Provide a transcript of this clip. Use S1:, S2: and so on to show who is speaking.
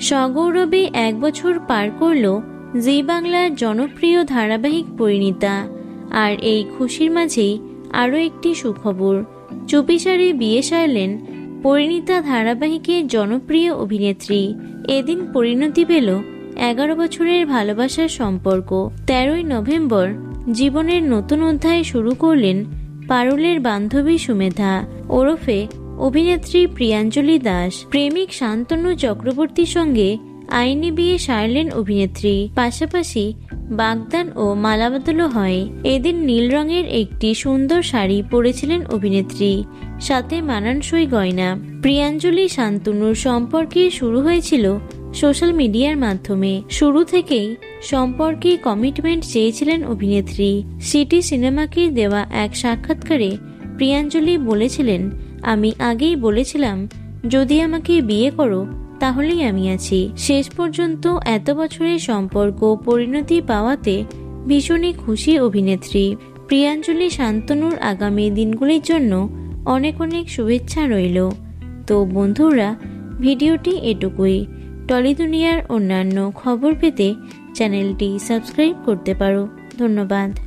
S1: সগৌরবে এক বছর পার করল জি বাংলার জনপ্রিয় ধারাবাহিক পরিণীতা। আর এই খুশির মাঝেই আরও একটি সুখবর। চুপিসারে বিয়ে সারলেন পরিণীতা ধারাবাহিকের জনপ্রিয় অভিনেত্রী। এদিন পরিণতি পেল এগারো বছরের ভালোবাসার সম্পর্ক। তেরোই নভেম্বর জীবনের নতুন অধ্যায় শুরু করলেন পারুলের বান্ধবী সুমেধা। ওরফে অভিনেত্রী প্রিয়াঞ্জলি দাস, প্রেমিক শান্তনু চক্রবর্তীর সঙ্গে আইনি বিয়ে সারলেন অভিনেত্রী। পাশাপাশি বাগদান ও মালাবদলও হয়। এদিন নীল রঙের একটি সুন্দর শাড়ি পরেছিলেন অভিনেত্রী, সাথে মানানসই গয়না। প্রিয়াঞ্জলি শান্তনুর সম্পর্কে শুরু হয়েছিল সোশ্যাল মিডিয়ার মাধ্যমে। শুরু থেকেই সম্পর্কে কমিটমেন্ট চেয়েছিলেন অভিনেত্রী। সিটি সিনেমাকে দেওয়া এক সাক্ষাৎকারে প্রিয়াঞ্জলি বলেছিলেন আমি আগেই বলেছিলাম, যদি আমাকে বিয়ে করো, তাহলেই আমি আছি। শেষ পর্যন্ত এত বছরের সম্পর্ক পরিণতি পাওয়াতে ভীষণই খুশি অভিনেত্রী। প্রিয়াঞ্জলি শান্তনুর আগামী দিনগুলির জন্য অনেক অনেক শুভেচ্ছা রইল। তো বন্ধুরা, ভিডিওটি এটুকুই। টলি দুনিয়ার অন্যান্য খবর পেতে চ্যানেলটি সাবস্ক্রাইব করতে পারো। ধন্যবাদ।